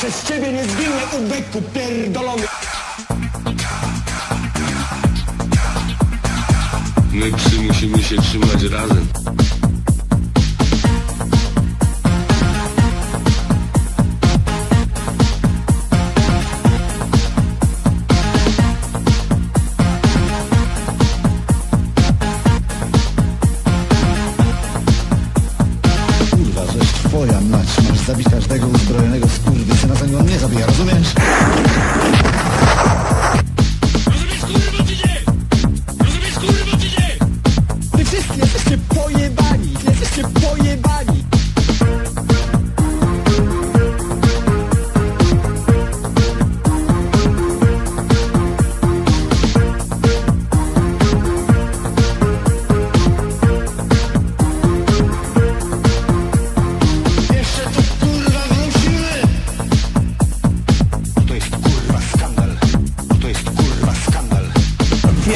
Przez ciebie nie zginę, ubeku pierdolony! My psy musimy się trzymać razem. Twoja mać, masz zabić każdego uzbrojonego skurwysyna, zanim on mnie zabija, rozumiesz? Rozumiesz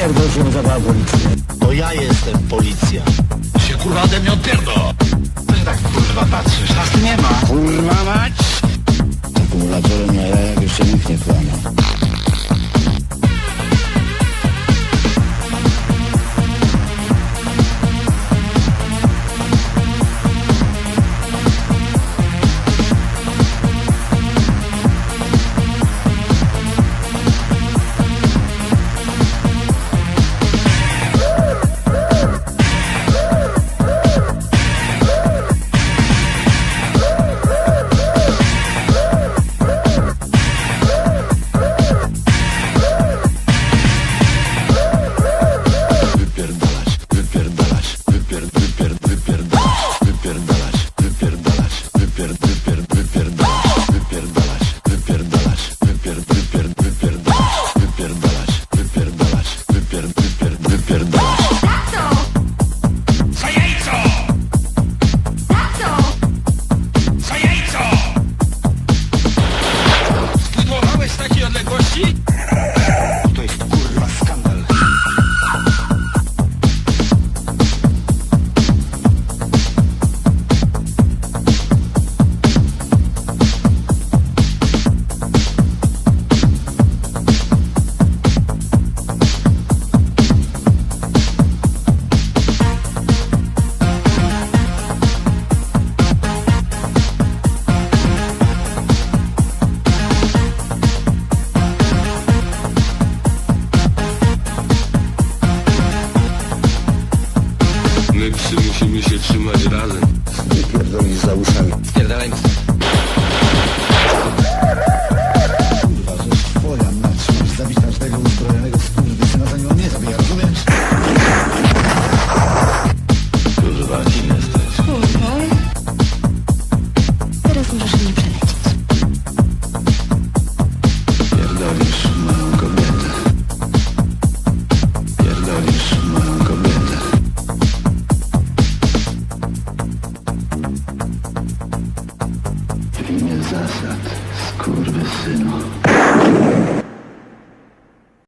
Pierdol się. To ja jestem policja. Się kurwa ode mnie odpierdol! Się tak kurwa patrzysz? Nas nie ma. Kurwa mać! Akumulatorem na jajach jeszcze nikt nie kłamie. Hey! my musimy się trzymać razem. Wypierdolisz za uszami. Spierdalajmy. zasad, skurwysynu.